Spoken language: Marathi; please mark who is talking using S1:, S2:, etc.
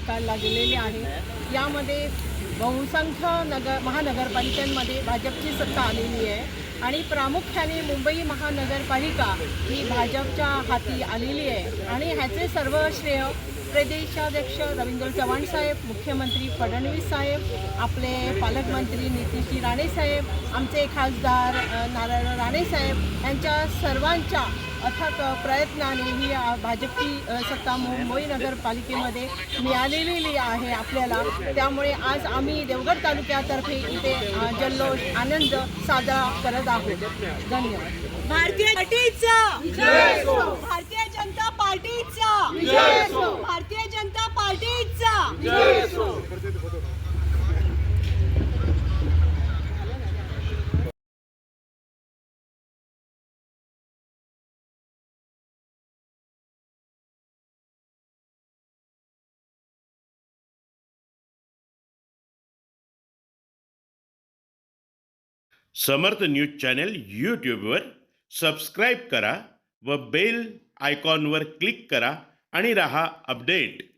S1: निकालला गेलेली आहे यामध्ये बहुसंख्य नगर महानगरपालिकांमध्ये भाजपची सत्ता आलेली आहे. आणि प्रामुख्याने मुंबई महानगरपालिका ही भाजपच्या हाती आलेली आहे. आणि ह्याचे सर्व श्रेय प्रदेशाध्यक्ष रवींद्र चव्हाण साहेब मुख्यमंत्री फडणवीस साहेब आपले पालकमंत्री नितीशजी राणे साहेब आमचे खासदार नारायण राणे साहेब यांच्या सर्वांच्या अथक प्रयत्नाने ही भाजपची सत्ता मुंबई नगरपालिकेमध्ये मिळालेली आहे आपल्याला. त्यामुळे आज आम्ही देवगड तालुक्यातर्फे इथे जल्लोष आनंद साजरा करत आहोत. धन्यवाद.
S2: भारतीय
S3: समर्थ न्यूज चॅनेल यूट्यूबवर सबस्क्राईब करा व बेल आयकॉनवर क्लिक करा आणि रहा अपडेट.